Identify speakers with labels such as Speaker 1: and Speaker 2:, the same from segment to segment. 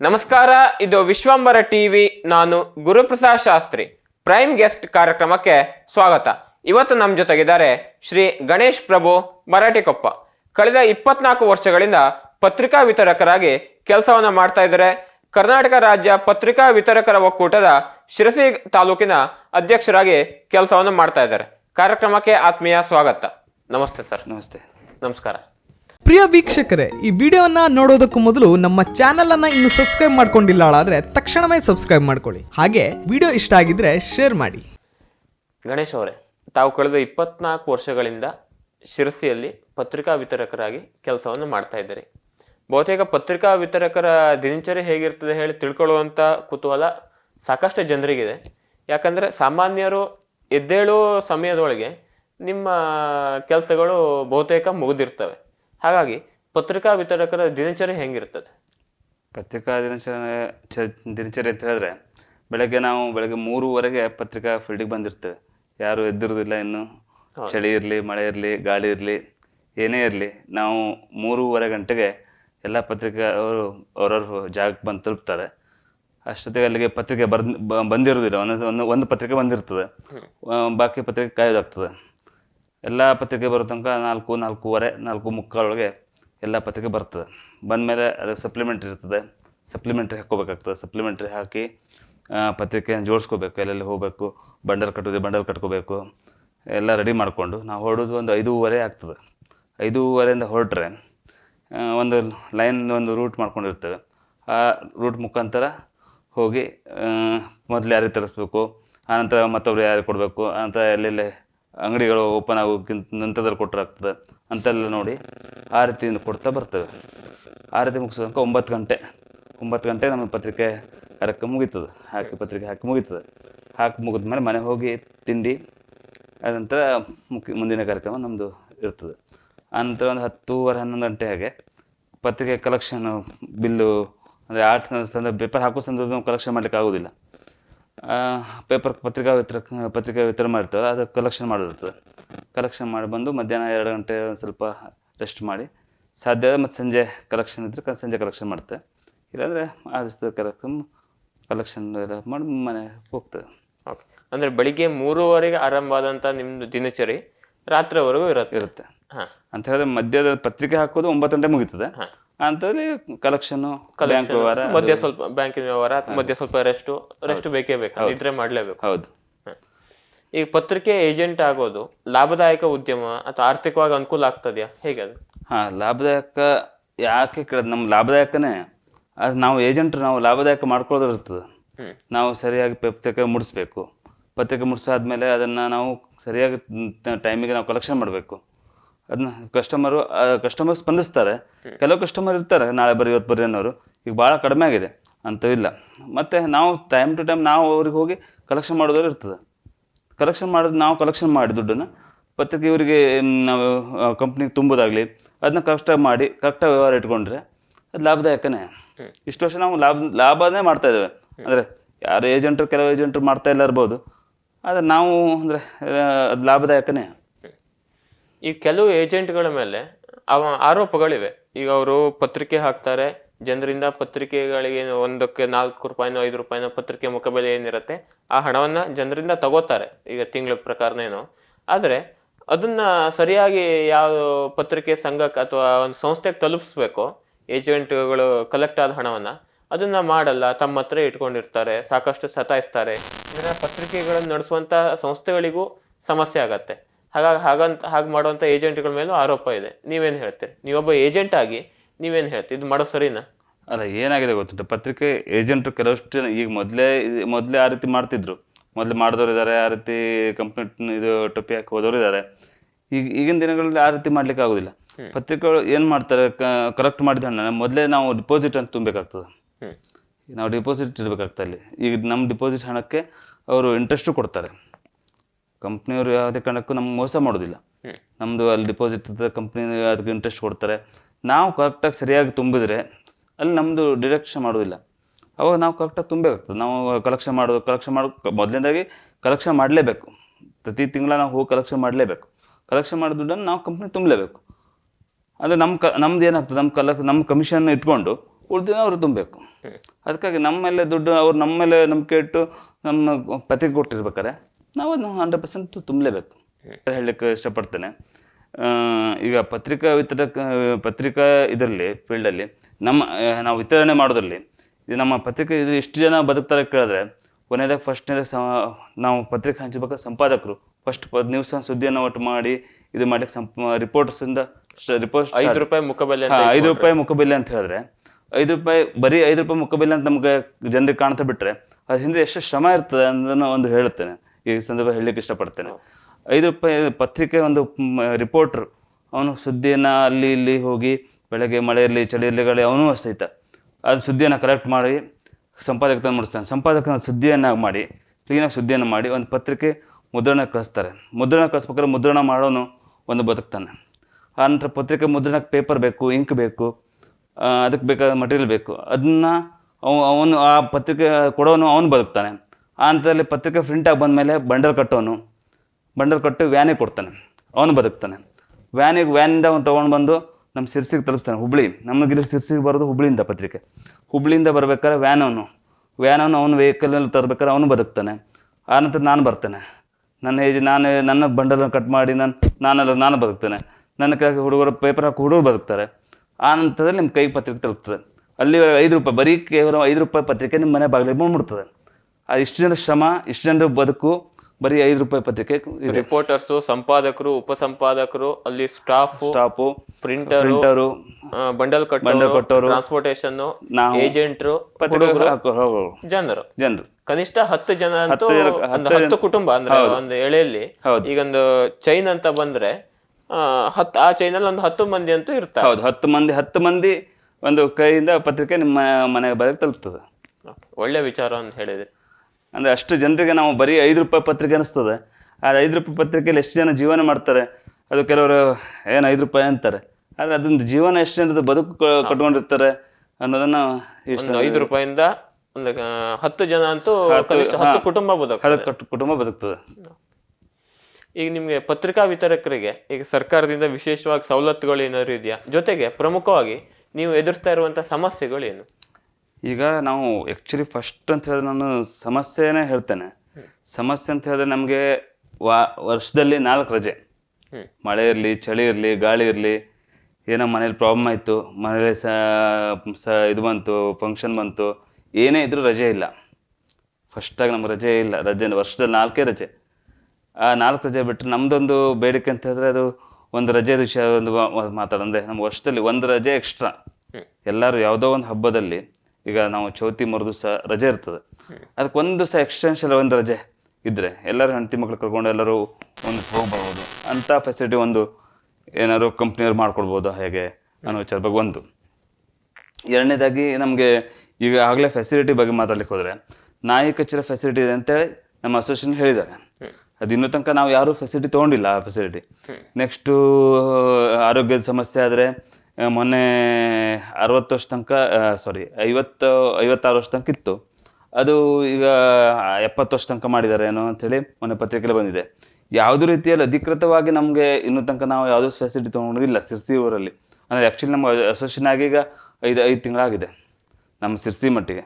Speaker 1: ನಮಸ್ಕಾರ ಇದು ವಿಶ್ವಂಬರ ಟಿವಿ ನಾನು ಗುರುಪ್ರಸಾದ್ ಶಾಸ್ತ್ರಿ. ಪ್ರೈಮ್ ಗೆಸ್ಟ್ ಕಾರ್ಯಕ್ರಮಕ್ಕೆ ಸ್ವಾಗತ. ಇವತ್ತು ನಮ್ಮ ಜೊತೆಗಿದ್ದಾರೆ ಶ್ರೀ ಗಣೇಶ್ ಪ್ರಭು ಮರಾಠಿಕೊಪ್ಪ. ಕಳೆದ ಇಪ್ಪತ್ನಾಲ್ಕು ವರ್ಷಗಳಿಂದ ಪತ್ರಿಕಾ ವಿತರಕರಾಗಿ ಕೆಲಸವನ್ನು ಮಾಡ್ತಾ ಇದ್ದಾರೆ. ಕರ್ನಾಟಕ ರಾಜ್ಯ ಪತ್ರಿಕಾ ವಿತರಕರ ಒಕ್ಕೂಟದ ಶಿರಸಿ ತಾಲೂಕಿನ ಅಧ್ಯಕ್ಷರಾಗಿ ಕೆಲಸವನ್ನು ಮಾಡ್ತಾ ಇದ್ದಾರೆ. ಕಾರ್ಯಕ್ರಮಕ್ಕೆ ಆತ್ಮೀಯ ಸ್ವಾಗತ. ನಮಸ್ತೆ ಸರ್.
Speaker 2: ನಮಸ್ತೆ.
Speaker 1: ನಮಸ್ಕಾರ.
Speaker 3: ಪ್ರಿಯ ವೀಕ್ಷಕರೇ, ಈ ವಿಡಿಯೋವನ್ನ ನೋಡೋದಕ್ಕೂ ಮೊದಲು ನಮ್ಮ ಚಾನೆಲ್ ಅನ್ನ ಇನ್ನು ಸಬ್ಸ್ಕ್ರೈಬ್ ಮಾಡ್ಕೊಂಡಿಲ್ಲ ಆದ್ರೆ ತಕ್ಷಣವೇ ಸಬ್ಸ್ಕ್ರೈಬ್ ಮಾಡ್ಕೊಳ್ಳಿ. ಹಾಗೆ ವಿಡಿಯೋ ಇಷ್ಟ ಆಗಿದ್ರೆ ಶೇರ್ ಮಾಡಿ.
Speaker 1: ಗಣೇಶ್ ಅವರೇ, ತಾವು ಕಳೆದ ಇಪ್ಪತ್ನಾಲ್ಕು ವರ್ಷಗಳಿಂದ ಶಿರಸಿಯಲ್ಲಿ ಪತ್ರಿಕಾ ವಿತರಕರಾಗಿ ಕೆಲಸವನ್ನು ಮಾಡ್ತಾ ಇದ್ದಾರೆ. ಬಹುತೇಕ ಪತ್ರಿಕಾ ವಿತರಕರ ದಿನಚರಿ ಹೇಗಿರ್ತದೆ ಹೇಳಿ ತಿಳ್ಕೊಳ್ಳುವಂಥ ಕುತೂಹಲ ಸಾಕಷ್ಟು ಜನರಿಗಿದೆ. ಯಾಕಂದರೆ ಸಾಮಾನ್ಯರು ಎದ್ದೇಳೋ ಸಮಯದೊಳಗೆ ನಿಮ್ಮ ಕೆಲಸಗಳು ಬಹುತೇಕ ಮುಗಿದಿರ್ತವೆ. ಹಾಗಾಗಿ ಪತ್ರಿಕಾ ವಿತರಕರ ದಿನಚರಿ ಹೆಂಗಿರ್ತದೆ?
Speaker 2: ಪತ್ರಿಕಾ ದಿನಚರಿ ಚ- ದಿನಚರಿ ಅಂತ ಹೇಳಿದ್ರೆ ಬೆಳಗ್ಗೆ ನಾವು ಬೆಳಗ್ಗೆ ಮೂರುವರೆಗೆ ಪತ್ರಿಕಾ ಫೀಲ್ಡಿಗೆ ಬಂದಿರ್ತೇವೆ. ಯಾರು ಎದ್ದಿರೋದಿಲ್ಲ ಇನ್ನು. ಚಳಿ ಇರಲಿ ಮಳೆ ಇರಲಿ ಗಾಳಿ ಇರಲಿ ಏನೇ ಇರಲಿ ನಾವು ಮೂರುವರೆ ಗಂಟೆಗೆ ಎಲ್ಲ ಪತ್ರಿಕಾ ಅವರು ಅವ್ರವ್ರ ಜಾಗಕ್ಕೆ ಬಂದು ತಲುಪ್ತಾರೆ. ಅಷ್ಟೊತ್ತಿಗೆ ಅಲ್ಲಿಗೆ ಪತ್ರಿಕೆ ಬರ್ ಬಂದಿರೋದಿಲ್ಲ ಒಂದೊಂದು ಒಂದು ಒಂದು ಪತ್ರಿಕೆ ಬಂದಿರ್ತದೆ. ಬಾಕಿ ಪತ್ರಿಕೆ ಕಾಯೋದಾಗ್ತದೆ ಎಲ್ಲ ಪತ್ರಿಕೆ ಬರೋ ತನಕ ನಾಲ್ಕು, ನಾಲ್ಕೂವರೆ, ನಾಲ್ಕು ಮುಕ್ಕಾಲೊಳಗೆ ಎಲ್ಲ ಪತ್ರಿಕೆ ಬರ್ತದೆ. ಬಂದಮೇಲೆ ಅದಕ್ಕೆ ಸಪ್ಲಿಮೆಂಟ್ ಇರ್ತದೆ. ಸಪ್ಲಿಮೆಂಟ್ರಿ ಹಾಕ್ಕೋಬೇಕಾಗ್ತದೆ. ಸಪ್ಲಿಮೆಂಟ್ರಿ ಹಾಕಿ ಪತ್ರಿಕೆಯನ್ನು ಜೋಡಿಸ್ಕೋಬೇಕು. ಎಲ್ಲೆಲ್ಲಿ ಹೋಗಬೇಕು, ಬಂಡಲ್ ಕಟ್ಟೋದು, ಬಂಡಲ್ ಕಟ್ಕೋಬೇಕು, ಎಲ್ಲ ರೆಡಿ ಮಾಡಿಕೊಂಡು ನಾವು ಹೊರಡೋದು ಒಂದು ಐದೂವರೆ ಆಗ್ತದೆ. ಐದೂವರೆಯಿಂದ ಹೊರಟ್ರೆ ಒಂದು ಲೈನ್ ಒಂದು ರೂಟ್ ಮಾಡ್ಕೊಂಡಿರ್ತೇವೆ. ಆ ರೂಟ್ ಮುಖಾಂತರ ಹೋಗಿ ಮೊದಲು ಯಾರಿಗೆ ತರಿಸ್ಬೇಕು ಆನಂತರ ಮತ್ತೊಬ್ರು ಯಾರಿಗೆ ಕೊಡಬೇಕು ಆನಂತರ ಎಲ್ಲೆಲ್ಲಿ ಅಂಗಡಿಗಳು ಓಪನ್ ಆಗೋಕ್ಕಿಂತ ನಂತರದಲ್ಲಿ ಕೊಟ್ಟರೆ ಆಗ್ತದೆ ಅಂತೆಲ್ಲ ನೋಡಿ ಆ ರೀತಿಯಿಂದ ಕೊಡ್ತಾ ಬರ್ತವೆ. ಆ ರೀತಿ ಮುಗಿಸೋ ತನಕ ಒಂಬತ್ತು ಗಂಟೆ. ಒಂಬತ್ತು ಗಂಟೆ ನಮ್ಮ ಪತ್ರಿಕೆ ಕಾರ್ಯಕ್ರಮ ಮುಗೀತದೆ. ಹಾಕಿ ಪತ್ರಿಕೆ ಹಾಕಿ ಮುಗೀತದೆ. ಹಾಕಿ ಮುಗಿದ್ಮೇಲೆ ಮನೆಗೆ ಹೋಗಿ ತಿಂಡಿ ಅದಂತರ ಮುಖ್ಯ ಮುಂದಿನ ಕಾರ್ಯಕ್ರಮ ನಮ್ಮದು ಇರ್ತದೆ. ಆನಂತರ ಒಂದು ಹತ್ತೂವರೆ, ಹನ್ನೊಂದು ಗಂಟೆ ಹಾಗೆ ಪತ್ರಿಕೆ ಕಲೆಕ್ಷನ್ ಬಿಲ್ಲು ಅಂದರೆ ಆರ್ಟ್ಸ್ ಸಂದರ್ಭ ಪೇಪರ್ ಹಾಕೋ ಸಂದರ್ಭ ಕಲೆಕ್ಷನ್ ಮಾಡ್ಲಿಕ್ಕೆ ಆಗೋದಿಲ್ಲ. ಪೇಪರ್ ಪತ್ರಿಕಾ ವಿತರ ಪತ್ರಿಕಾ ವಿತರಣೆ ಮಾಡಿರ್ತಾರೆ ಅದು ಕಲೆಕ್ಷನ್ ಮಾಡಿರ್ತದೆ ಕಲೆಕ್ಷನ್ ಮಾಡಿ ಬಂದು ಮಧ್ಯಾಹ್ನ ಎರಡು ಗಂಟೆ ಒಂದು ಸ್ವಲ್ಪ ರೆಸ್ಟ್ ಮಾಡಿ. ಸಾಧ್ಯ ಮತ್ತು ಸಂಜೆ ಕಲೆಕ್ಷನ್ ಇದ್ದರೆ ಸಂಜೆ ಕಲೆಕ್ಷನ್ ಮಾಡ್ತೇವೆ. ಇಲ್ಲಾಂದರೆ ಆದಷ್ಟು ಕಾರ್ಯಕ್ರಮ ಕಲೆಕ್ಷನ್ ಎಲ್ಲ ಮಾಡಿ ಮನೆ ಹೋಗ್ತದೆ
Speaker 1: ಓಕೆ ಅಂದರೆ ಬೆಳಿಗ್ಗೆ ಮೂರುವರೆಗೆ ಆರಂಭ ಆದಂಥ ನಿಮ್ಮದು ದಿನಚರಿ ರಾತ್ರಿವರೆಗೂ ಇರುತ್ತೆ.
Speaker 2: ಇರುತ್ತೆ.
Speaker 1: ಹಾಂ.
Speaker 2: ಅಂತ ಹೇಳಿದ್ರೆ ಮಧ್ಯದ ಪತ್ರಿಕೆ ಹಾಕೋದು ಒಂಬತ್ತು ಗಂಟೆ ಮುಗೀತದೆ.
Speaker 1: ಹಾಂ
Speaker 2: ಕಲೆಕ್ಷನ್ ಬ್ಯಾಂಕ್ ವ್ಯವಹಾರ
Speaker 1: ಮಧ್ಯ ಸ್ವಲ್ಪ ಬ್ಯಾಂಕಿನ ವ್ಯವಹಾರ ಮಧ್ಯ ಸ್ವಲ್ಪ ರೆಸ್ಟ್ ರೆಸ್ಟ್ ಬೇಕೇ ಬೇಕು ಇದ್ರೆ ಮಾಡ್ಲೇಬೇಕು.
Speaker 2: ಹೌದು.
Speaker 1: ಈಗ ಪತ್ರಿಕೆ ಏಜೆಂಟ್ ಆಗೋದು ಲಾಭದಾಯಕ ಉದ್ಯಮ ಅಥವಾ ಆರ್ಥಿಕವಾಗಿ ಅನುಕೂಲ ಆಗ್ತದ್ಯಾ? ಹೇಗೆ ಅದು?
Speaker 2: ಹಾ ಲಾಭದಾಯಕ ಯಾಕೆ ಕೇಳೋದು ನಮ್ಮ ಲಾಭದಾಯಕನೇ? ಅದು ನಾವು ಏಜೆಂಟ್ ನಾವು ಲಾಭದಾಯಕ ಮಾಡ್ಕೊಳ್ಳೋದು ಇರ್ತದೆ. ನಾವು ಸರಿಯಾಗಿ ಪತ್ರಿಕೆ ಮುಡಿಸ್ಬೇಕು. ಪತ್ರಿಕೆ ಮುಡಿಸಾದ್ಮೇಲೆ ಅದನ್ನು ನಾವು ಸರಿಯಾಗಿ ಟೈಮಿಗೆ ನಾವು ಕಲೆಕ್ಷನ್ ಮಾಡಬೇಕು. ಅದನ್ನ ಕಸ್ಟಮರು ಕಸ್ಟಮರ್ ಸ್ಪಂದಿಸ್ತಾರೆ. ಕೆಲವು ಕಸ್ಟಮರ್ ಇರ್ತಾರೆ, ನಾಳೆ ಬರೀ ಇವತ್ತು ಬರ್ರಿ ಅನ್ನೋರು. ಈಗ ಭಾಳ ಕಡಿಮೆ ಆಗಿದೆ, ಅಂತೂ ಇಲ್ಲ. ಮತ್ತು ನಾವು ಟೈಮ್ ಟು ಟೈಮ್ ನಾವು ಅವ್ರಿಗೆ ಹೋಗಿ ಕಲೆಕ್ಷನ್ ಮಾಡೋದ್ರಲ್ಲಿ ಇರ್ತದೆ. ಕಲೆಕ್ಷನ್ ಮಾಡೋದು, ನಾವು ಕಲೆಕ್ಷನ್ ಮಾಡಿ ದುಡ್ಡನ್ನು, ಪತ್ರಿಕೆ ಇವರಿಗೆ ನಾವು ಕಂಪ್ನಿಗೆ ತುಂಬೋದಾಗಲಿ, ಅದನ್ನ ಕರೆಕ್ಟಾಗಿ ಮಾಡಿ ಕರೆಕ್ಟಾಗಿ ವ್ಯವಹಾರ ಇಟ್ಕೊಂಡ್ರೆ ಅದು ಲಾಭದಾಯಕನೇ. ಇಷ್ಟು ವರ್ಷ ನಾವು ಲಾಭ, ಲಾಭನೇ ಮಾಡ್ತಾ ಇದ್ದೇವೆ. ಅಂದರೆ ಯಾರು ಏಜೆಂಟ್ರು ಕೆಲವು ಏಜೆಂಟ್ರು ಮಾಡ್ತಾ ಇಲ್ಲ ಇರ್ಬೋದು. ಆದರೆ ನಾವು, ಅಂದರೆ ಅದು ಲಾಭದಾಯಕನೇ.
Speaker 1: ಈ ಕೆಲವು ಏಜೆಂಟ್ಗಳ ಮೇಲೆ ಅವ ಆರೋಪಗಳಿವೆ. ಈಗ ಅವರು ಪತ್ರಿಕೆ ಹಾಕ್ತಾರೆ. ಜನರಿಂದ ಪತ್ರಿಕೆಗಳಿಗೆ ಒಂದಕ್ಕೆ ನಾಲ್ಕು ರೂಪಾಯಿನೋ ಐದು ರೂಪಾಯಿನೋ ಪತ್ರಿಕೆ ಮುಖಬೆಲೆ ಏನಿರುತ್ತೆ, ಆ ಹಣವನ್ನ ಜನರಿಂದ ತಗೋತಾರೆ. ಈಗ ತಿಂಗಳ ಪ್ರಕಾರನೇನೋ ಆದರೆ ಅದನ್ನ ಸರಿಯಾಗಿ ಯಾವ ಪತ್ರಿಕೆ ಸಂಘಕ್ಕೆ ಅಥವಾ ಒಂದು ಸಂಸ್ಥೆಗೆ ತಲುಪಿಸ್ಬೇಕು, ಏಜೆಂಟ್ಗಳು ಕಲೆಕ್ಟ್ ಆದ ಹಣವನ್ನ, ಅದನ್ನ ಮಾಡಲ್ಲ, ತಮ್ಮ ಹತ್ರ ಇಟ್ಕೊಂಡಿರ್ತಾರೆ, ಸಾಕಷ್ಟು ಸತಾಯಿಸ್ತಾರೆ. ಇದರ ಪತ್ರಿಕೆಗಳನ್ನು ನಡೆಸುವಂತ ಸಂಸ್ಥೆಗಳಿಗೂ ಸಮಸ್ಯೆ ಆಗತ್ತೆ. ಹಾಗಾಗಿ ಹಾಗಂತ ಹಾಗೆ ಮಾಡುವಂಥ ಏಜೆಂಟ್ಗಳ ಮೇಲೂ ಆರೋಪ ಇದೆ. ನೀವೇನು ಹೇಳ್ತೀರಿ? ನೀವೊಬ್ಬ ಏಜೆಂಟ್ ಆಗಿ ನೀವೇನು ಹೇಳ್ತೀರಿ? ಇದು ಮಾಡೋ ಸರಿನಾ?
Speaker 2: ಅಲ್ಲ ಏನಾಗಿದೆ ಗೊತ್ತುಂಟ? ಪತ್ರಿಕೆ ಏಜೆಂಟ್ರು ಕೆಲವಷ್ಟು ಜನ ಈಗ ಮೊದಲೇ ಮೊದಲೇ ಆ ರೀತಿ ಮಾಡ್ತಿದ್ರು. ಮೊದಲು ಮಾಡಿದವರು ಇದ್ದಾರೆ ಆ ರೀತಿ ಕಂಪ್ನಿ ಇದು ಟೊಪ್ಪಿ ಹಾಕಿ ಹೋದವರು ಇದ್ದಾರೆ ಈಗ ಈಗಿನ ದಿನಗಳಲ್ಲಿ ಆ ರೀತಿ ಮಾಡ್ಲಿಕ್ಕೆ ಆಗೋದಿಲ್ಲ. ಪತ್ರಿಕೆಗಳು ಏನು ಮಾಡ್ತಾರೆ? ಕರೆಕ್ಟ್ ಮಾಡಿದ ಹಣ ಮೊದಲೇ ನಾವು ಡಿಪಾಸಿಟ್ ಅಂತ ತುಂಬಬೇಕಾಗ್ತದೆ. ನಾವು ಡಿಪಾಸಿಟ್ ಇಡಬೇಕಾಗ್ತದೆ ಅಲ್ಲಿ. ಈಗ ನಮ್ಮ ಡಿಪಾಸಿಟ್ ಹಣಕ್ಕೆ ಅವರು ಇಂಟ್ರೆಸ್ಟು ಕೊಡ್ತಾರೆ. ಕಂಪ್ನಿಯವರು ಯಾವುದೇ ಕಾರಣಕ್ಕೂ ನಮ್ಗೆ ಮೋಸ ಮಾಡೋದಿಲ್ಲ. ನಮ್ಮದು ಅಲ್ಲಿ ಡಿಪಾಸಿಟ್ ಇರ್ತದೆ ಕಂಪ್ನಿ ಅದಕ್ಕೆ ಇಂಟ್ರೆಸ್ಟ್ ಕೊಡ್ತಾರೆ. ನಾವು ಕರೆಕ್ಟಾಗಿ ಸರಿಯಾಗಿ ತುಂಬಿದ್ರೆ ಅಲ್ಲಿ ನಮ್ಮದು ಡಿರೆಕ್ಷನ್ ಮಾಡೋದಿಲ್ಲ. ಅವಾಗ ನಾವು ಕರೆಕ್ಟಾಗಿ ತುಂಬಬೇಕಾಗ್ತದೆ. ನಾವು ಕಲೆಕ್ಷನ್ ಮಾಡೋದು ಕಲೆಕ್ಷನ್ ಮಾಡೋ ಮೊದಲನೇದಾಗಿ ಕಲೆಕ್ಷನ್ ಮಾಡಲೇಬೇಕು. ಪ್ರತಿ ತಿಂಗಳ ನಾವು ಹೋಗಿ ಕಲೆಕ್ಷನ್ ಮಾಡಲೇಬೇಕು. ಕಲೆಕ್ಷನ್ ಮಾಡಿದ ದುಡ್ಡನ್ನು ನಾವು ಕಂಪ್ನಿ ತುಂಬಲೇಬೇಕು. ಅಂದರೆ ನಮ್ಮ ಕ ನಮ್ದು ಏನಾಗ್ತದೆ ನಮ್ಮ ಕಲೆಕ್ ನಮ್ಮ ಕಮಿಷನ್ ಇಟ್ಕೊಂಡು ಉಳಿದಿನ ಅವರು ತುಂಬಬೇಕು. ಅದಕ್ಕಾಗಿ ನಮ್ಮ ಮೇಲೆ ದುಡ್ಡು ಅವ್ರು ನಮ್ಮ ಮೇಲೆ ನಂಬಿಕೆ ಇಟ್ಟು ನಮ್ಮ ಪತಿಗೆ ಕೊಟ್ಟಿರ್ಬೇಕಾರೆ ನಾವು ಅದನ್ನ ಹಂಡ್ರೆಡ್ ಪರ್ಸೆಂಟ್ ತುಂಬಲೇಬೇಕು. ಹೇಳಲಿಕ್ಕೆ ಇಷ್ಟಪಡ್ತೇನೆ. ಈಗ ಪತ್ರಿಕಾ ವಿತರಕ ಪತ್ರಿಕಾ ಇದರಲ್ಲಿ ಫೀಲ್ಡಲ್ಲಿ ನಮ್ಮ ನಾವು ವಿತರಣೆ ಮಾಡೋದ್ರಲ್ಲಿ ಇದು ನಮ್ಮ ಪತ್ರಿಕೆ ಇದು ಎಷ್ಟು ಜನ ಬದುಕ್ತಾರೆ ಕೇಳಿದ್ರೆ ಕೊನೆಯದಾಗ ಫಸ್ಟ್ನೇದಾಗ ಸ ನಾವು ಪತ್ರಿಕೆ ಹಂಚಬೇಕು ಸಂಪಾದಕರು ಫಸ್ಟ್ ನ್ಯೂಸ್ ಸುದ್ದಿಯನ್ನು ಒಟ್ಟು ಮಾಡಿ ಇದು ಮಾಡಕ್ಕೆ ಸಂಪ ರಿಪೋರ್ಟರ್ಸಿಂದ ರಿಪೋರ್ಟ್
Speaker 1: ಐದು ರೂಪಾಯಿ ಮುಖಬೆಲೆ
Speaker 2: ಐದು ರೂಪಾಯಿ ಮುಖಬೆಲೆ ಅಂತ ಹೇಳಿದ್ರೆ ಐದು ರೂಪಾಯಿ ಬರೀ ಐದು ರೂಪಾಯಿ ಮುಖಬೆಲೆ ಅಂತ ನಮಗೆ ಜನರಿಗೆ ಕಾಣ್ತಾ ಬಿಟ್ರೆ ಅದ್ರ ಹಿಂದೆ ಎಷ್ಟು ಶ್ರಮ ಇರ್ತದೆ ಅನ್ನೋದನ್ನು ಒಂದು ಹೇಳುತ್ತೇನೆ. ಈ ಸಂದರ್ಭ ಹೇಳಲಿಕ್ಕೆ ಇಷ್ಟಪಡ್ತೇನೆ. ಐದು ರೂಪಾಯಿ ಪತ್ರಿಕೆ ಒಂದು ರಿಪೋರ್ಟರ್ ಅವನು ಸುದ್ದಿಯನ್ನು ಅಲ್ಲಿ ಇಲ್ಲಿ ಹೋಗಿ ಬೆಳಗ್ಗೆ ಮಳೆ ಇರಲಿ ಚಳಿ ಇರಲಿ ಗಾಳಿ ಅವನು ಸಹಿತ ಅದು ಸುದ್ದಿಯನ್ನು ಕಲೆಕ್ಟ್ ಮಾಡಿ ಸಂಪಾದಕ ತಂದು ಮುಡಿಸ್ತಾನೆ. ಸಂಪಾದಕನ ಸುದ್ದಿಯನ್ನಾಗಿ ಮಾಡಿ ಕ್ಲೀನಾಗಿ ಸುದ್ದಿಯನ್ನು ಮಾಡಿ ಒಂದು ಪತ್ರಿಕೆ ಮುದ್ರಣ ಕಳಿಸ್ತಾರೆ. ಮುದ್ರಣ ಕಳಿಸ್ಬೇಕಾದ್ರೆ ಮುದ್ರಣ ಮಾಡೋನು ಒಂದು ಬದುಕ್ತಾನೆ. ಆನಂತರ ಪತ್ರಿಕೆ ಮುದ್ರಣಕ್ಕೆ ಪೇಪರ್ ಬೇಕು ಇಂಕ್ ಬೇಕು ಅದಕ್ಕೆ ಬೇಕಾದ ಮಟೀರಿಯಲ್ ಬೇಕು. ಅದನ್ನ ಅವ, ಅವನು ಆ ಪತ್ರಿಕೆ ಕೊಡೋನು ಅವನು ಬದುಕ್ತಾನೆ. ಆ ಹಂತದಲ್ಲಿ ಪತ್ರಿಕೆ ಪ್ರಿಂಟಾಗಿ ಬಂದಮೇಲೆ ಬಂಡಲ್ ಕಟ್ಟೋನು. ಬಂಡಲ್ ಕಟ್ಟು ವ್ಯಾನಿಗೆ ಕೊಡ್ತಾನೆ. ಅವನು ಬದುಕ್ತಾನೆ. ವ್ಯಾನಿಗೆ ವ್ಯಾನಿಂದ ಅವ್ನು ತೊಗೊಂಡು ಬಂದು ನಮ್ಮ ಸಿರ್ಸಿಗೆ ತಲುಪಿಸ್ತಾನೆ ಹುಬ್ಳಿ. ನಮಗಿಲ್ಲಿ ಸಿರ್ಸಿಗೆ ಬರೋದು ಹುಬ್ಳಿಯಿಂದ ಪತ್ರಿಕೆ. ಹುಬ್ಳಿಯಿಂದ ಬರಬೇಕಾದ್ರೆ ವ್ಯಾನ್ ಅವನು. ವ್ಯಾನ್ ಅವನು ಅವನು ವೆಹಿಕಲಲ್ಲಿ ತರಬೇಕಾದ್ರೆ ಅವನು ಬದುಕ್ತಾನೆ. ಆನಂತರ ನಾನು ಬರ್ತೇನೆ. ನನ್ನ ಏಜ್, ನಾನು, ನನ್ನ ಬಂಡಲನ್ನು ಕಟ್ ಮಾಡಿ ನಾನು, ನಾನಲ್ಲ ನಾನು ಬದುಕ್ತೇನೆ. ನನ್ನ ಕೆಳಗೆ ಹುಡುಗರು ಪೇಪರ್ ಹಾಕಿ ಹುಡುಗರು ಬದುಕ್ತಾರೆ. ಆ ನಂತರದಲ್ಲಿ ನಿಮ್ಮ ಕೈ ಪತ್ರಿಕೆ ತಲುಪ್ತದೆ. ಅಲ್ಲಿ ಐದು ರೂಪಾಯಿ, ಬರೀ ಕೇವಲ ಐದು ರೂಪಾಯಿ ಪತ್ರಿಕೆ ನಿಮ್ಮ ಮನೆ ಬಾಗಿಲಿಗೆ ಬಂದ್ಬಿಡ್ತದೆ. ಆ ಇಷ್ಟು ಜನರ ಶ್ರಮ ಇಷ್ಟು ಜನರ ಬದುಕು ಬರೀ ಐದು ರೂಪಾಯಿ ಪತ್ರಿಕೆ
Speaker 1: ರಿಪೋರ್ಟರ್ಸ್ ಸಂಪಾದಕರು ಉಪಸಂಪಾದಕರು ಅಲ್ಲಿ staff
Speaker 2: staff
Speaker 1: printer
Speaker 2: printer
Speaker 1: bundle
Speaker 2: bundle
Speaker 1: ಕಟ್ಟೋರು transportation ಏಜೆಂಟ್ರು ಜನರು.
Speaker 2: ಜನರು.
Speaker 1: ಕನಿಷ್ಠ ಹತ್ತು ಜನ
Speaker 2: ಹತ್ತು ಜನ- ಹತ್ತು
Speaker 1: ಹತ್ತು
Speaker 2: ಜನ-
Speaker 1: ಕುಟುಂಬ ಅಂದ್ರೆ ಒಂದು ಎಳೆಯಲ್ಲಿ. ಈಗೊಂದು ಚೈನ್ ಅಂತ ಬಂದ್ರೆ ಆ, ಚೈನ್ ಆ ಚೈನಲ್ಲಿ ಒಂದು ಹತ್ತು ಮಂದಿ ಅಂತೂ ಇರ್ತಾರೆ.
Speaker 2: ಹೌದು ಹತ್ತು ಮಂದಿ ಹತ್ತು ಮಂದಿ ಒಂದು ಕೈಯಿಂದ ಪತ್ರಿಕೆ ನಿಮ್ಮ ಮನೆಗೆ ಬರಕ್ಕೆ ತಲುಪ್ತದೆ.
Speaker 1: ಒಳ್ಳೆ ವಿಚಾರ ಅಂತ ಹೇಳಿದ್ರಿ.
Speaker 2: ಅಂದರೆ ಅಷ್ಟು ಜನರಿಗೆ ನಾವು ಬರೀ ಐದು ರೂಪಾಯಿ ಪತ್ರಿಕೆ ಅನಿಸ್ತದೆ. ಆ ಐದು ರೂಪಾಯಿ ಪತ್ರಿಕೆಯಲ್ಲಿ ಎಷ್ಟು ಜನ ಜೀವನ ಮಾಡ್ತಾರೆ? ಅದು ಕೆಲವರು ಏನು ಐದು ರೂಪಾಯಿ ಅಂತಾರೆ. ಆದರೆ ಅದೊಂದು ಜೀವನ ಎಷ್ಟು ಜನದ ಬದುಕು ಕಟ್ಕೊಂಡಿರ್ತಾರೆ ಅನ್ನೋದನ್ನ ಇಷ್ಟ.
Speaker 1: ಐದು ರೂಪಾಯಿಂದ ಒಂದು ಹತ್ತು ಜನ ಅಂತೂ ಹತ್ತು ಕುಟುಂಬ ಬದುಕು
Speaker 2: ಕುಟುಂಬ ಬದುಕ್ತದೆ.
Speaker 1: ಈಗ ನಿಮಗೆ ಪತ್ರಿಕಾ ವಿತರಕರಿಗೆ ಈಗ ಸರ್ಕಾರದಿಂದ ವಿಶೇಷವಾಗಿ ಸವಲತ್ತುಗಳು ಏನಾದ್ರು ಇದೆಯಾ? ಜೊತೆಗೆ ಪ್ರಮುಖವಾಗಿ ನೀವು ಎದುರಿಸ್ತಾ ಇರುವಂತ ಸಮಸ್ಯೆಗಳೇನು
Speaker 2: ಈಗ ನಾವು ಆ್ಯಕ್ಚುಲಿ ಫಸ್ಟ್ ಅಂತ ಹೇಳಿದ್ರೆ ನಾನು ಸಮಸ್ಯೆನೇ ಹೇಳ್ತೇನೆ. ಸಮಸ್ಯೆ ಅಂತ ಹೇಳಿದ್ರೆ ನಮಗೆ ವಾ ವರ್ಷದಲ್ಲಿ ನಾಲ್ಕು ರಜೆ. ಮಳೆ ಇರಲಿ ಚಳಿ ಇರಲಿ ಗಾಳಿ ಇರಲಿ ಏನೋ ಮನೇಲಿ ಪ್ರಾಬ್ಲಮ್ ಆಯಿತು ಮನೇಲಿ ಸ ಸ ಇದು ಬಂತು ಫಂಕ್ಷನ್ ಬಂತು ಏನೇ ಇದ್ರೂ ರಜೆ ಇಲ್ಲ. ಫಸ್ಟಾಗಿ ನಮ್ಗೆ ರಜೆ ಇಲ್ಲ ರಜೆ ವರ್ಷದಲ್ಲಿ ನಾಲ್ಕೇ ರಜೆ. ಆ ನಾಲ್ಕು ರಜೆ ಬಿಟ್ಟರೆ ನಮ್ಮದೊಂದು ಬೇಡಿಕೆ ಅಂತ ಹೇಳಿದ್ರೆ ಅದು ಒಂದು ರಜೆ ವಿಷಯ ಒಂದು ಮಾತಾಡಂದ್ರೆ ನಮ್ಮ ವರ್ಷದಲ್ಲಿ ಒಂದು ರಜೆ ಎಕ್ಸ್ಟ್ರಾ ಎಲ್ಲರೂ ಯಾವುದೋ ಒಂದು ಹಬ್ಬದಲ್ಲಿ ಈಗ ನಾವು ಚೌತಿ ಮರು ದಿವಸ ರಜೆ ಇರ್ತದೆ. ಅದಕ್ಕೆ ಒಂದು ದಿವಸ ಎಕ್ಸ್ಟೆನ್ಷನ್ ಒಂದು ರಜೆ ಇದ್ರೆ ಎಲ್ಲರೂ ಹೆಂಡತಿ ಮಕ್ಳು ಕರ್ಕೊಂಡು ಎಲ್ಲರೂ ಒಂದು ಹೋಗ್ಬಹುದು. ಅಂತ ಫೆಸಿಲಿಟಿ ಒಂದು ಏನಾದ್ರು ಕಂಪ್ನಿಯವ್ರು ಮಾಡ್ಕೊಡ್ಬೋದು ಹೇಗೆ ಅನ್ನೋ ವಿಚಾರ ಬಗ್ಗೆ ಒಂದು. ಎರಡನೇದಾಗಿ ನಮಗೆ ಈಗ ಆಗಲೇ ಫೆಸಿಲಿಟಿ ಬಗ್ಗೆ ಮಾತಾಡ್ಲಿಕ್ಕೆ ಹೋದ್ರೆ ನಾಯಿ ಕಚ್ಚಿರೋ ಫೆಸಿಲಿಟಿ ಇದೆ ಅಂತೇಳಿ ನಮ್ಮ ಅಸೋಸಿಯೇಷನ್ ಹೇಳಿದ್ದಾರೆ. ಅದು ಇನ್ನೂ ತನಕ ನಾವು ಯಾರು ಫೆಸಿಲಿಟಿ ತೊಗೊಂಡಿಲ್ಲ ಆ ಫೆಸಿಲಿಟಿ ನೆಕ್ಸ್ಟು ಆರೋಗ್ಯದ ಸಮಸ್ಯೆ ಆದರೆ ಮೊನ್ನೆ ಅರವತ್ತು ವರ್ಷ ತನಕ ಸಾರಿ ಐವತ್ತು, ಐವತ್ತಾರು ವರ್ಷ ತನಕ ಇತ್ತು. ಅದು ಈಗ ಎಪ್ಪತ್ತು ವರ್ಷ ತನಕ ಮಾಡಿದ್ದಾರೆ ಏನೋ ಅಂಥೇಳಿ ಮೊನ್ನೆ ಪತ್ರಿಕೆಯಲ್ಲಿ ಬಂದಿದೆ. ಯಾವುದೇ ರೀತಿಯಲ್ಲಿ ಅಧಿಕೃತವಾಗಿ ನಮಗೆ ಇನ್ನೂ ತನಕ ನಾವು ಯಾವುದೂ ಫೆಸಿಲಿಟಿ ತೊಗೊಂಡಿಲ್ಲ ಸಿರ್ಸಿ ಊರಲ್ಲಿ. ಅಂದರೆ ಆ್ಯಕ್ಚುಲಿ ನಮ್ಮ ಅಸೋಸಿಯೇಷನ್ ಆಗಿ ಈಗ ಐದು ಐದು ತಿಂಗಳಾಗಿದೆ. ನಮ್ಮ ಸಿರ್ಸಿ ಮಟ್ಟಿಗೆ.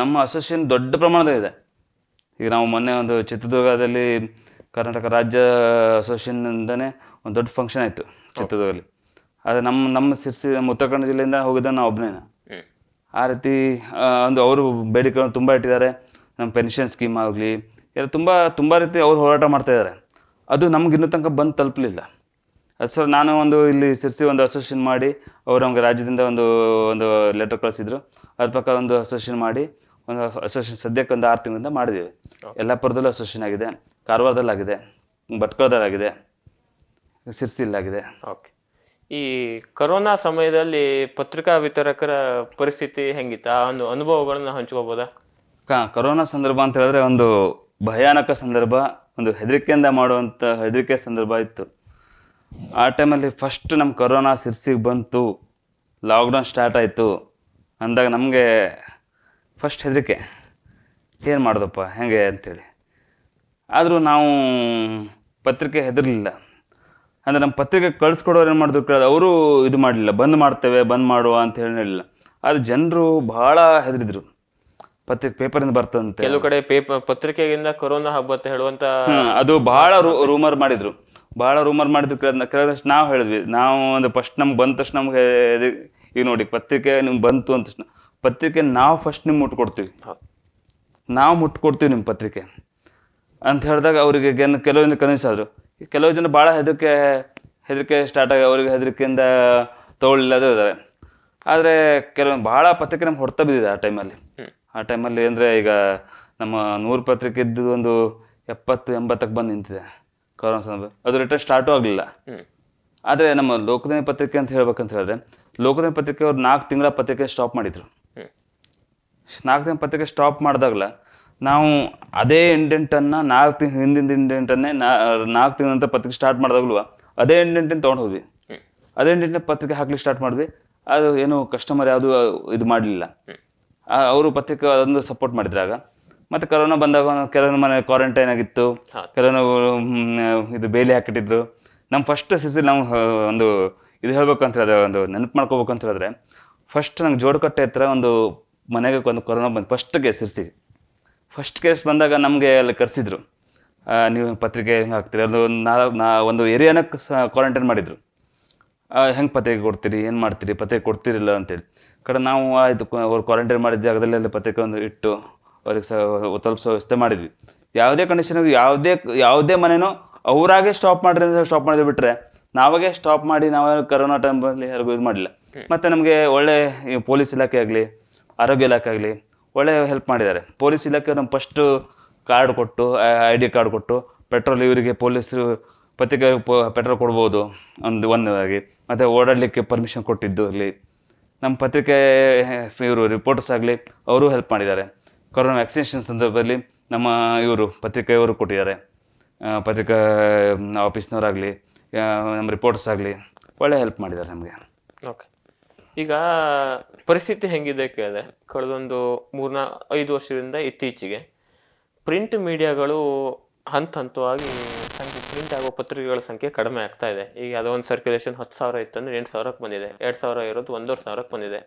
Speaker 2: ನಮ್ಮ ಅಸೋಸಿಯೇಷನ್ ದೊಡ್ಡ ಪ್ರಮಾಣದಲ್ಲಿದೆ ಈಗ ನಾವು ಮೊನ್ನೆ ಒಂದು ಚಿತ್ರದುರ್ಗದಲ್ಲಿ ಕರ್ನಾಟಕ ರಾಜ್ಯ ಅಸೋಸಿಯೇಷನ್ನಿಂದನೇ ಒಂದು ದೊಡ್ಡ ಫಂಕ್ಷನ್ ಆಯಿತು ಚಿತ್ರದುರ್ಗದಲ್ಲಿ. ಆದರೆ ನಮ್ಮ ನಮ್ಮ ಸಿರ್ಸಿ ನಮ್ಮ ಉತ್ತರ ಕನ್ನಡ ಜಿಲ್ಲೆಯಿಂದ ಹೋಗಿದ್ದ ನಾವು ಒಬ್ಬನೇ ಆ ರೀತಿ ಒಂದು ಅವರು ಬೇಡಿಕೆಗಳನ್ನು ತುಂಬ ಇಟ್ಟಿದ್ದಾರೆ. ನಮ್ಮ ಪೆನ್ಷನ್ ಸ್ಕೀಮ್ ಆಗಲಿ ಎಲ್ಲ ತುಂಬ ತುಂಬ ರೀತಿ ಅವರು ಹೋರಾಟ ಮಾಡ್ತಾಯಿದ್ದಾರೆ ಅದು ನಮ್ಗೆ ಇನ್ನೂ ತನಕ ಬಂದು ತಲುಪಲಿಲ್ಲ. ಅದು ಸರ್ ನಾನು ಒಂದು ಇಲ್ಲಿ ಸಿರ್ಸಿ ಒಂದು ಅಸೋಸಿಯೇಷನ್ ಮಾಡಿ ಅವರು ನಮಗೆ ರಾಜ್ಯದಿಂದ ಒಂದು ಒಂದು ಲೆಟರ್ ಕಳಿಸಿದ್ರು. ಅದ್ರ ಪಕ್ಕ ಒಂದು ಅಸೋಸಿಯೇಷನ್ ಮಾಡಿ ಒಂದು ಅಸೋಸಿಯೇಷನ್ ಸದ್ಯಕ್ಕೆ ಒಂದು ಆರು ತಿಂಗಳಿಂದ ಮಾಡಿದ್ದೀವಿ. ಯಲ್ಲಾಪುರದಲ್ಲೂ ಅಸೋಸಿಯೇಷನ್ ಆಗಿದೆ ಕಾರವಾರದಲ್ಲಾಗಿದೆ ಭಟ್ಕಳದಲ್ಲಾಗಿದೆ ಸಿರ್ಸಿಲ್ಲಾಗಿದೆ
Speaker 1: ಓಕೆ. ಈ ಕೊರೋನಾ ಸಮಯದಲ್ಲಿ ಪತ್ರಿಕಾ ವಿತರಕರ ಪರಿಸ್ಥಿತಿ ಹೆಂಗಿತ್ತು? ಆ ಒಂದು ಅನುಭವಗಳನ್ನ ಹಂಚ್ಕೋಬೋದಾ?
Speaker 2: ಕರೋನಾ ಸಂದರ್ಭ ಅಂತ ಹೇಳಿದ್ರೆ ಒಂದು ಭಯಾನಕ ಸಂದರ್ಭ, ಒಂದು ಹೆದರಿಕೆಯಿಂದ ಮಾಡುವಂಥ ಹೆದರಿಕೆ ಸಂದರ್ಭ ಇತ್ತು. ಆ ಟೈಮಲ್ಲಿ ಫಸ್ಟ್ ನಮ್ಮ ಕರೋನಾ ಸಿರ್ಸಿಗೆ ಬಂತು ಲಾಕ್ಡೌನ್ ಸ್ಟಾರ್ಟ್ ಆಯಿತು. ಅಂದಾಗ ನಮಗೆ ಫಸ್ಟ್ ಹೆದರಿಕೆ, ಏನು ಮಾಡೋದಪ್ಪ, ಹೆಂಗೆ ಅಂತೇಳಿ. ಆದರೂ ನಾವು ಪತ್ರಿಕೆ ಹೆದರಲಿಲ್ಲ. ಅಂದರೆ ನಮ್ಮ ಪತ್ರಿಕೆ ಕಳಿಸ್ಕೊಡೋರು ಏನು ಮಾಡಿದ್ರು ಕೇಳಿದ್ರೆ ಅವರು ಇದು ಮಾಡಲಿಲ್ಲ ಬಂದ್ ಮಾಡ್ತೇವೆ ಬಂದ್ ಮಾಡುವ ಅಂತ ಹೇಳಿ ಹೇಳಿಲ್ಲ. ಅದು ಜನರು ಭಾಳ ಹೆದರಿದ್ರು. ಪತ್ರಿಕೆ ಪೇಪರಿಂದ ಬರ್ತಂತೆ.
Speaker 1: ಕೆಲವು ಕಡೆ ಪೇಪರ್ ಪತ್ರಿಕೆಯಿಂದ ಕೊರೋನಾ ಅಂತ ಹೇಳುವಂತ
Speaker 2: ಅದು ಭಾಳ ರೂಮರ್ ಮಾಡಿದ್ರು. ಭಾಳ ರೂಮರ್ ಮಾಡಿದ್ರು ಕೇಳಿದಷ್ಟು ನಾವು ಹೇಳಿದ್ವಿ. ನಾವು ಒಂದು ಫಸ್ಟ್ ನಮ್ಗೆ ಬಂದ ತಕ್ಷಣ ನಮ್ಗೆ ಈಗ ನೋಡಿ ಪತ್ರಿಕೆ ನಿಮ್ಗೆ ಬಂತು ಅಂತ ತಕ್ಷಣ. ಪತ್ರಿಕೆ ನಾವು ಫಸ್ಟ್ ನಿಮ್ಗೆ ಮುಟ್ಕೊಡ್ತೀವಿ. ನಾವು ಮುಟ್ಕೊಡ್ತೀವಿ ನಿಮ್ಮ ಪತ್ರಿಕೆ. ಅಂತ ಹೇಳಿದಾಗ ಅವರಿಗೆ ಕೆಲವೊಂದು ಕನ್ವಿನ್ಸ್ ಆದರು. ಕೆಲವು ಜನ ಭಾಳ ಹೆದರಿಕೆ ಹೆದರಿಕೆ ಸ್ಟಾರ್ಟ್ ಆಗಿ ಅವರಿಗೆ ಹೆದರಿಕೆಯಿಂದ ತಗೊಳ್ಳಿಲ್ಲದೆ ಇದ್ದಾರೆ ಆದರೆ ಕೆಲವೊಂದು ಭಾಳ ಪತ್ರಿಕೆ ನಮ್ಗೆ ಹೊಡ್ತಾ ಬಿದ್ದಿದೆ ಆ ಟೈಮಲ್ಲಿ ಆ ಟೈಮಲ್ಲಿ ಅಂದರೆ ಈಗ ನಮ್ಮ ನೂರು ಪತ್ರಿಕೆ ಇದ್ದು ಒಂದು ಎಪ್ಪತ್ತು ಎಂಬತ್ತಕ್ಕೆ ಬಂದು ನಿಂತಿದೆ ಕೊರೋನಾ ಸಂದರ್ಭ ಅದು ರಿಟರ್ನ್ ಸ್ಟಾರ್ಟೂ ಆಗಲಿಲ್ಲ. ಆದರೆ ನಮ್ಮ ಲೋಕದಿನ ಪತ್ರಿಕೆ ಅಂತ ಹೇಳ್ಬೇಕಂತ ಹೇಳಿದ್ರೆ ಲೋಕದಿನ ಪತ್ರಿಕೆ ಅವ್ರು ನಾಲ್ಕು ತಿಂಗಳ ಪತ್ರಿಕೆ ಸ್ಟಾಪ್ ಮಾಡಿದರು. ನಾಲ್ಕು ತಿಂಗಳ ಪತ್ರಿಕೆ ಸ್ಟಾಪ್ ಮಾಡಿದಾಗಲ ನಾವು ಅದೇ ಇಂಡೆಂಟನ್ನು ನಾಲ್ಕು ತಿಂಗ್, ಹಿಂದಿನ ಇಂಡೆಂಟನ್ನೇ ನಾಲ್ಕು ತಿಂಗಳ ನಂತರ ಪತ್ರಿಕೆ ಸ್ಟಾರ್ಟ್ ಮಾಡಿದಾಗಲೂ ಅದೇ ಇಂಡೆಂಟನ್ನು ತೊಗೊಂಡು ಹೋದ್ವಿ. ಅದೇ ಇಂಡೆಂಟ್ನ ಪತ್ರಿಕೆ ಹಾಕ್ಲಿಕ್ಕೆ ಸ್ಟಾರ್ಟ್ ಮಾಡಿದ್ವಿ. ಅದು ಏನು ಕಸ್ಟಮರ್ ಯಾವುದು ಇದು ಮಾಡಲಿಲ್ಲ. ಅವರು ಪತ್ರಿಕೆ ಅದೊಂದು ಸಪೋರ್ಟ್ ಮಾಡಿದ್ರಾಗ ಮತ್ತು ಕರೋನಾ ಬಂದಾಗ ಕೆಲವೊಂದು ಮನೆ ಕ್ವಾರಂಟೈನ್ ಆಗಿತ್ತು. ಕೆಲವೊಂದು ಇದು ಬೇಲಿ ಹಾಕಿಟ್ಟಿದ್ರು ನಮ್ಮ ಫಸ್ಟ್ ಸಿಸಿ ನಾವು ಒಂದು ಇದು ಹೇಳ್ಬೇಕು ಅಂತ ಹೇಳಿದ್ರೆ ಒಂದು ನೆನಪು ಮಾಡ್ಕೋಬೇಕು ಹೇಳಿದ್ರೆ ಫಸ್ಟ್ ನಂಗೆ ಜೋಡಕಟ್ಟೆ ಹತ್ರ ಒಂದು ಮನೆಗೆ ಒಂದು ಕೊರೋನಾ ಬಂದು ಫಸ್ಟ್ಗೆ ಸಿರ್ಸಿ ಫಸ್ಟ್ ಕೇಸ್ ಬಂದಾಗ ನಮಗೆ ಅಲ್ಲಿ ಕರೆಸಿದ್ರು. ನೀವು ಪತ್ರಿಕೆ ಹೆಂಗೆ ಹಾಕ್ತೀರಿ? ಅದು ನಾಲ್ಕು ನಾ ಒಂದು ಏರಿಯಾನ ಕ್ವಾರಂಟೈನ್ ಮಾಡಿದರು. ಹೆಂಗೆ ಪತ್ರಿಕೆ ಕೊಡ್ತೀರಿ? ಏನು ಮಾಡ್ತೀರಿ? ಪತ್ರಿಕೆ ಕೊಡ್ತೀರಿಲ್ಲ ಅಂತೇಳಿ. ಕಡೆ ನಾವು ಆಯಿತು ಅವ್ರು ಕ್ವಾರಂಟೈನ್ ಮಾಡಿದ ಅಲ್ಲಿ ಪತ್ರಿಕೆ ಒಂದು ಇಟ್ಟು ಅವ್ರಿಗೆ ಸ ತಲುಪಿಸೋ ವ್ಯವಸ್ಥೆ ಮಾಡಿದ್ವಿ. ಯಾವುದೇ ಕಂಡೀಷನ್ ಯಾವುದೇ ಯಾವುದೇ ಮನೆನೋ ಅವರಾಗೆ ಸ್ಟಾಪ್ ಮಾಡಿರಿ ಅಂತ ಸ್ಟಾಪ್ ಮಾಡಿದ್ರೆ ಬಿಟ್ಟರೆ ನಾವಾಗೆ ಸ್ಟಾಪ್ ಮಾಡಿ ನಾವು ಕರೋನಾ ಟೈಮಲ್ಲಿ ಯಾರಿಗೂ ಇದು ಮಾಡಲಿಲ್ಲ ಮತ್ತು ನಮಗೆ ಒಳ್ಳೆ ಪೊಲೀಸ್ ಇಲಾಖೆ ಆಗಲಿ ಆರೋಗ್ಯ ಇಲಾಖೆ ಆಗಲಿ ಒಳ್ಳೆ ಹೆಲ್ಪ್ ಮಾಡಿದ್ದಾರೆ. ಪೊಲೀಸ್ ಇಲಾಖೆ ನಮ್ಮ ಫಸ್ಟು ಕಾರ್ಡ್ ಕೊಟ್ಟು ಐ ಡಿ ಕಾರ್ಡ್ ಕೊಟ್ಟು ಪೆಟ್ರೋಲ್ ಇವರಿಗೆ ಪೊಲೀಸರು ಪತ್ರಿಕೆ ಪೆಟ್ರೋಲ್ ಕೊಡ್ಬೋದು, ಒಂದು, ಒಂದಾಗಿ. ಮತ್ತು ಓಡಾಡಲಿಕ್ಕೆ ಪರ್ಮಿಷನ್ ಕೊಟ್ಟಿದ್ದು ಇಲ್ಲಿ. ನಮ್ಮ ಪತ್ರಿಕೆ, ಇವರು ರಿಪೋರ್ಟರ್ಸ್ ಆಗಲಿ, ಅವರು ಹೆಲ್ಪ್ ಮಾಡಿದ್ದಾರೆ. ಕೊರೋನಾ ವ್ಯಾಕ್ಸಿನೇಷನ್ ಸಂದರ್ಭದಲ್ಲಿ ನಮ್ಮ ಇವರು ಪತ್ರಿಕೆಯವರು ಕೊಟ್ಟಿದ್ದಾರೆ. ಪತ್ರಿಕಾ ಆಫೀಸ್ನವರಾಗಲಿ ನಮ್ಮ ರಿಪೋರ್ಟರ್ಸ್ ಆಗಲಿ, ಒಳ್ಳೆ ಹೆಲ್ಪ್ ಮಾಡಿದ್ದಾರೆ ನಮಗೆ.
Speaker 1: ಓಕೆ ಈಗ ಪರಿಸ್ಥಿತಿ ಹೆಂಗಿದೆ ಕೇಳಿದೆ ಕಳೆದೊಂದು ಮೂರ್ನಾ, ಐದು ವರ್ಷದಿಂದ ಇತ್ತೀಚೆಗೆ ಪ್ರಿಂಟ್ ಮೀಡಿಯಾಗಳು ಹಂತ ಹಂತವಾಗಿ ಸಂಖ್ಯೆ ಪ್ರಿಂಟ್ ಆಗೋ ಪತ್ರಿಕೆಗಳ ಸಂಖ್ಯೆ ಕಡಿಮೆ ಆಗ್ತಾ ಇದೆ. ಈಗ ಅದೊಂದು ಒಂದು ಸರ್ಕ್ಯುಲೇಷನ್ ಹತ್ತು ಸಾವಿರ ಇತ್ತು ಅಂದ್ರೆ ಎಂಟು ಸಾವಿರಕ್ಕೆ ಬಂದಿದೆ. ಎರಡು ಸಾವಿರ ಇರೋದು ಒಂದೂವರೆ ಸಾವಿರಕ್ಕೆ ಬಂದಿದೆ.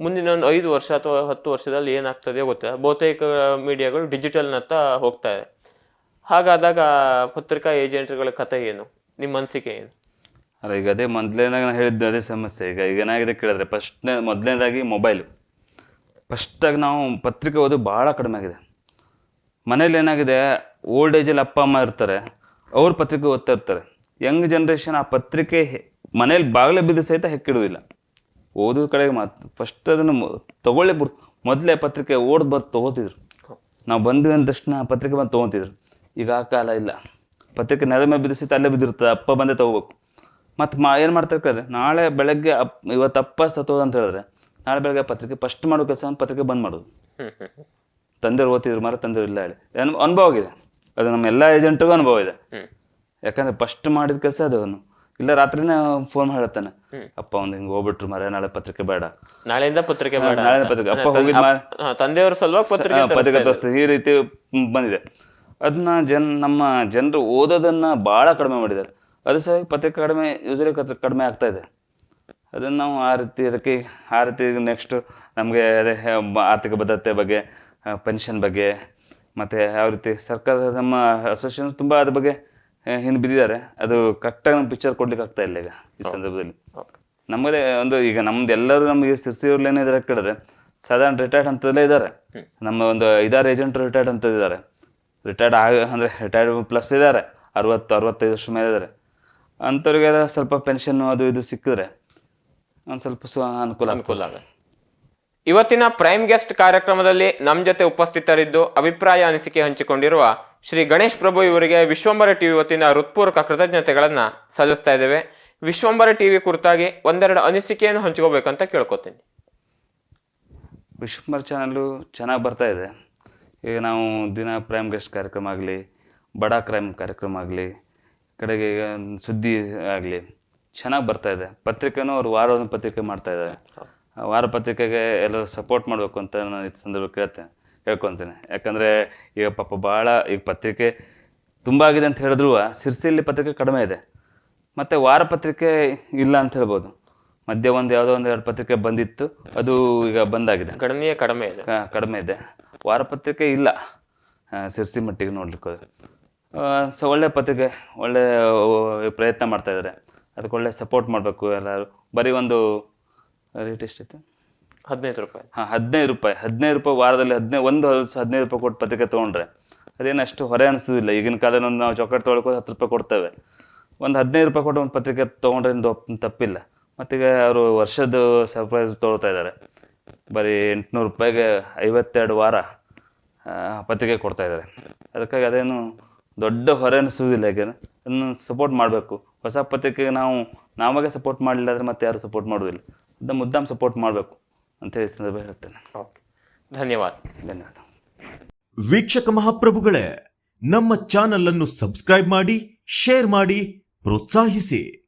Speaker 1: ಮುಂದಿನ ಒಂದು ಐದು ವರ್ಷ ಅಥವಾ ಹತ್ತು ವರ್ಷದಲ್ಲಿ ಏನಾಗ್ತದೆ ಗೊತ್ತಿಲ್ಲ. ಬಹುತೇಕ ಮೀಡಿಯಾಗಳು ಡಿಜಿಟಲ್ನತ್ತ ಹೋಗ್ತಾ ಇದೆ. ಹಾಗಾದಾಗ ಪತ್ರಿಕಾ ಏಜೆಂಟ್ಗಳ ಕಥೆ ಏನು? ನಿಮ್ಮ ಅನಿಸಿಕೆ ಏನು?
Speaker 2: ಅಲ್ಲ, ಈಗ ಅದೇ ಮೊದಲನೇದಾಗ ನಾನು ಹೇಳಿದ್ದು ಅದೇ ಸಮಸ್ಯೆ. ಈಗ ಈಗ ಏನಾಗಿದೆ ಕೇಳಿದ್ರೆ, ಫಸ್ಟ್ನೇ ಮೊದಲನೇದಾಗಿ ಮೊಬೈಲು. ಫಸ್ಟಾಗಿ ನಾವು ಪತ್ರಿಕೆ ಓದು ಭಾಳ ಕಡಿಮೆ ಆಗಿದೆ. ಮನೇಲಿ ಏನಾಗಿದೆ ಓಲ್ಡ್ ಏಜಲ್ಲಿ ಅಪ್ಪ, ಅಮ್ಮ ಇರ್ತಾರೆ, ಅವ್ರು ಪತ್ರಿಕೆ ಓದ್ತಾ ಇರ್ತಾರೆ. ಯಂಗ್ ಜನ್ರೇಷನ್ ಆ ಪತ್ರಿಕೆ ಮನೇಲಿ ಬಾಗಿಲೆ ಬಿದ್ದು ಸಹಿತ ಹೆಕ್ಕಿಡುವುದಿಲ್ಲ ಓದೋ ಕಡೆಗೆ ಮಾತು ಫಸ್ಟ್ ಅದನ್ನು ತಗೊಳ್ಳಿ ಬರ್ ಮೊದಲೇ ಪತ್ರಿಕೆ ಓಡ್ ಬರ್ ತೊಗೋತಿದ್ರು. ನಾವು ಬಂದ್ವಿ ಅಂದ ತಕ್ಷಣ ಪತ್ರಿಕೆ ಬಂದು ತೊಗೊತಿದ್ರು. ಈಗ ಆ ಕಾಲ ಇಲ್ಲ. ಪತ್ರಿಕೆ ನೆಲ ಮೇಲೆ ಬಿದ್ದು ಅಲ್ಲೇ ಬಿದ್ದಿರ್ತದೆ ಅಪ್ಪ ಬಂದೇ ತೊಗೋಬೇಕು. ಮತ್ತು ಮಾ ಏನು ಮಾಡ್ತಾರೆ ಕೇಳಿದ್ರೆ ನಾಳೆ ಬೆಳಗ್ಗೆ ಅಪ್ ಇವತ್ತು ಅಪ್ಪ ಸತ್ತೋದು ಅಂತ ಹೇಳಿದ್ರೆ ನಾಳೆ ಬೆಳಗ್ಗೆ ಪತ್ರಿಕೆ ಫಸ್ಟ್ ಮಾಡೋ ಕೆಲಸ ಪತ್ರಿಕೆ ಬಂದ್ ಮಾಡೋದು. ತಂದೆ ಓದ್ತಿದ್ರು ಮಾರ ತಂದೆಯವ್ರು ಇಲ್ಲ ಹೇಳಿ. ಅನು- ಅನುಭವ ಆಗಿದೆ? ಅದು ನಮ್ಮ ಎಲ್ಲ ಏಜೆಂಟ್ಗೂ ಅನುಭವ ಇದೆ. ಯಾಕಂದ್ರೆ ಫಸ್ಟ್ ಮಾಡಿದ ಕೆಲಸ ಅದು ಅವನು. ಇಲ್ಲ ರಾತ್ರಿನೇ ಫೋನ್ ಹೇಳುತ್ತಾನೆ ಅಪ್ಪ ಒಂದು ಹಿಂಗೆ ಹೋಗ್ಬಿಟ್ರು ಮರ ನಾಳೆ ಪತ್ರಿಕೆ ಬೇಡ.
Speaker 1: ನಾಳೆಯಿಂದ ಪತ್ರಿಕೆ ಬೇಡ
Speaker 2: ನಾಳೆ ಪತ್ರಿಕೆ. ಅಪ್ಪ ಹೋಗಿದ್
Speaker 1: ತಂದೆಯವರು ಸಲುವಾಗಿ ಪತ್ರಿಕೆ
Speaker 2: ಪತ್ರಿಕೆ ತೋರಿಸ್ತಾರೆ ಈ ರೀತಿ ಬಂದಿದೆ. ಅದನ್ನ ಜನ್ ನಮ್ಮ ಜನರು ಓದೋದನ್ನ ಭಾಳ ಕಡಿಮೆ ಮಾಡಿದ್ದಾರೆ. ಅದು ಸಹ ಪತ್ರಿಕೆ ಕಡಿಮೆ ಯೂಸಲಿ ಕಡಿಮೆ ಆಗ್ತಾ ಇದೆ. ಅದನ್ನು ನಾವು ಆ ರೀತಿ, ಅದಕ್ಕೆ ಆ ರೀತಿ ನೆಕ್ಸ್ಟು ನಮಗೆ ಅದೇ ಆರ್ಥಿಕ ಭದ್ರತೆ ಬಗ್ಗೆ ಪೆನ್ಷನ್ ಬಗ್ಗೆ, ಮತ್ತು ಯಾವ ರೀತಿ ಸರ್ಕಾರ ನಮ್ಮ ಅಸೋಸಿಯೇಷನ್ ತುಂಬ ಅದ್ರ ಬಗ್ಗೆ ಹಿಂದೆ ಬಿದ್ದಿದ್ದಾರೆ. ಅದು ಕರೆಕ್ಟಾಗಿ ನಮ್ಮ ಪಿಕ್ಚರ್ ಕೊಡ್ಲಿಕ್ಕೆ ಆಗ್ತಾ ಇಲ್ಲ ಈಗ ಈ ಸಂದರ್ಭದಲ್ಲಿ. ನಮ್ಮದೇ ಒಂದು ಈಗ ನಮ್ದು ಎಲ್ಲರೂ ನಮಗೆ ಸಿರ್ಸಿಯವ್ರಲ್ಲೇನೇ ಇದ್ರೆ ಕೇಳಿದ್ರೆ, ಸಾಧಾರಣ ರಿಟೈರ್ಡ್ ಅಂತದಲ್ಲೇ ಇದ್ದಾರೆ ನಮ್ಮ ಒಂದು ಐದಾರು ಏಜೆಂಟ್ ರಿಟೈರ್ಡ್ ಅಂತ ಇದ್ದಾರೆ ರಿಟೈರ್ಡ್ ಆಗ, ಅಂದರೆ ರಿಟೈರ್ಡ್ ಪ್ಲಸ್ ಇದ್ದಾರೆ ಅರವತ್ತು, ಅರವತ್ತೈದು ವರ್ಷ ಮೇಲೆ ಇದ್ದಾರೆ ಅಂಥವ್ರಿಗೆಲ್ಲ ಸ್ವಲ್ಪ ಪೆನ್ಷನ್ ಅದು ಇದು ಸಿಕ್ಕಿದ್ರೆ ಒಂದು ಸ್ವಲ್ಪ ಸ್ವ ಅನುಕೂಲ
Speaker 1: ಅನುಕೂಲ ಆಗುತ್ತೆ. ಇವತ್ತಿನ ಪ್ರೈಮ್ ಗೆಸ್ಟ್ ಕಾರ್ಯಕ್ರಮದಲ್ಲಿ ನಮ್ಮ ಜೊತೆ ಉಪಸ್ಥಿತರಿದ್ದು ಅಭಿಪ್ರಾಯ ಅನಿಸಿಕೆ ಹಂಚಿಕೊಂಡಿರುವ ಶ್ರೀ ಗಣೇಶ್ ಪ್ರಭು ಇವರಿಗೆ ವಿಶ್ವಂಬರ ಟಿವಿ ವತಿಯಿಂದ ಹೃತ್ಪೂರ್ವಕ ಕೃತಜ್ಞತೆಗಳನ್ನು ಸಲ್ಲಿಸ್ತಾ ಇದ್ದೇವೆ. ವಿಶ್ವಂಬರ ಟಿವಿ ಕುರಿತಾಗಿ ಒಂದೆರಡು ಅನಿಸಿಕೆಯನ್ನು ಹಂಚ್ಕೋಬೇಕಂತ ಕೇಳ್ಕೊತೀನಿ.
Speaker 2: ವಿಶ್ವಂಬರ ಚಾನಲ್ಲು ಚೆನ್ನಾಗಿ ಬರ್ತಾ ಇದೆ. ಈಗ ನಾವು ದಿನ ಪ್ರೈಮ್ ಗೆಸ್ಟ್ ಕಾರ್ಯಕ್ರಮ ಆಗಲಿ ಬಡ ಕ್ರೈಮ್ ಕಾರ್ಯಕ್ರಮ ಆಗಲಿ ಕಡೆಗೆ ಈಗ ಸುದ್ದಿ ಆಗಲಿ ಚೆನ್ನಾಗಿ ಬರ್ತಾ ಇದೆ. ಪತ್ರಿಕೆನೂ ಅವ್ರು ವಾರ ಒಂದು ಪತ್ರಿಕೆ ಮಾಡ್ತಾ ಇದ್ದಾರೆ ವಾರ ಪತ್ರಿಕೆಗೆ ಎಲ್ಲರೂ ಸಪೋರ್ಟ್ ಮಾಡಬೇಕು ಅಂತ ನಾನು ಈ ಸಂದರ್ಭ ಕೇಳ್ತೇನೆ ಕೇಳ್ಕೊತೇನೆ. ಯಾಕಂದರೆ ಈಗ ಪಾಪ ಭಾಳ ಈಗ ಪತ್ರಿಕೆ ತುಂಬ ಆಗಿದೆ ಅಂತ ಹೇಳಿದ್ರು ಸಿರ್ಸಿಲಿ ಪತ್ರಿಕೆ ಕಡಿಮೆ ಇದೆ. ಮತ್ತು ವಾರ ಪತ್ರಿಕೆ ಇಲ್ಲ ಅಂತ ಹೇಳ್ಬೋದು. ಮಧ್ಯೆ ಒಂದು ಯಾವುದೋ ಒಂದು ಎರಡು ಪತ್ರಿಕೆ ಬಂದಿತ್ತು ಅದು ಈಗ ಬಂದಾಗಿದೆ.
Speaker 1: ಕಡಿಮೆಯೇ ಕಡಿಮೆ ಇದೆ.
Speaker 2: ಕಡಿಮೆ ಇದೆ. ವಾರಪತ್ರಿಕೆ ಇಲ್ಲ. ಸಿರ್ಸಿ ಮಟ್ಟಿಗೆ ನೋಡ್ಲಿಕ್ಕೆ ಹೋದ್ರೆ ಸೊ ಒಳ್ಳೆ ಪತ್ರಿಕೆ ಒಳ್ಳೆ ಪ್ರಯತ್ನ ಮಾಡ್ತಾ ಇದ್ದಾರೆ. ಅದಕ್ಕೆ ಒಳ್ಳೆ ಸಪೋರ್ಟ್ ಮಾಡಬೇಕು ಎಲ್ಲರೂ. ಬರೀ ಒಂದು ರೇಟ್ ಎಷ್ಟಿತ್ತು?
Speaker 1: ಹದಿನೈದು ರೂಪಾಯಿ.
Speaker 2: ಹಾಂ ಹದಿನೈದು ರೂಪಾಯಿ. ಹದಿನೈದು ರೂಪಾಯಿ ವಾರದಲ್ಲಿ ಹದಿನೈದು ಒಂದು ಹದಿನೈದು ರೂಪಾಯಿ ಕೊಟ್ಟು ಪತ್ರಿಕೆ ತೊಗೊಂಡ್ರೆ ಅದೇನು ಅಷ್ಟು ಹೊರೆ ಅನಿಸೋದಿಲ್ಲ. ಈಗಿನ ಕಾಲದಲ್ಲಿ ಒಂದು ನಾವು ಚಾಕ್ಲೇಟ್ ತೊಗೊಳಕ್ಕೆ ಹತ್ತು ರೂಪಾಯಿ ಕೊಡ್ತೇವೆ. ಒಂದು ಹದಿನೈದು ರೂಪಾಯಿ ಕೊಟ್ಟು ಒಂದು ಪತ್ರಿಕೆ ತೊಗೊಂಡ್ರೆ ತಪ್ಪಿಲ್ಲ. ಮತ್ತೀಗ ಅವರು ವರ್ಷದ ಸರ್ಪ್ರೈಸ್ ತೊಗೊಳ್ತಾ ಇದ್ದಾರೆ. ಬರೀ ಎಂಟುನೂರು ರೂಪಾಯಿಗೆ ಐವತ್ತೆರಡು ವಾರ ಪತ್ರಿಕೆ ಕೊಡ್ತಾ ಇದ್ದಾರೆ. ಅದಕ್ಕಾಗಿ ಅದೇನು ದೊಡ್ಡ ಹೊರೆ ಅನಿಸುವುದಿಲ್ಲ ಯಾಕೆಂದರೆ ಅದನ್ನು ಸಪೋರ್ಟ್ ಮಾಡಬೇಕು. ಹೊಸ ಪತ್ರಿಕೆಗೆ ನಾವು ನಾವಾಗೆ ಸಪೋರ್ಟ್ ಮಾಡಲಿಲ್ಲ ಅಂದರೆ ಮತ್ತೆ ಯಾರು ಸಪೋರ್ಟ್ ಮಾಡೋದಿಲ್ಲ. ಅದನ್ನು ಮುದ್ದಾಮ್ ಸಪೋರ್ಟ್ ಮಾಡಬೇಕು ಅಂತ ಹೇಳಿ ಸಂದರ್ಭ ಹೇಳ್ತೇನೆ.
Speaker 1: ಓಕೆ. ಧನ್ಯವಾದ.
Speaker 2: ಧನ್ಯವಾದ.
Speaker 4: ವೀಕ್ಷಕ ಮಹಾಪ್ರಭುಗಳೇ ನಮ್ಮ ಚಾನಲ್ ಅನ್ನು ಸಬ್ಸ್ಕ್ರೈಬ್ ಮಾಡಿ ಶೇರ್ ಮಾಡಿ ಪ್ರೋತ್ಸಾಹಿಸಿ.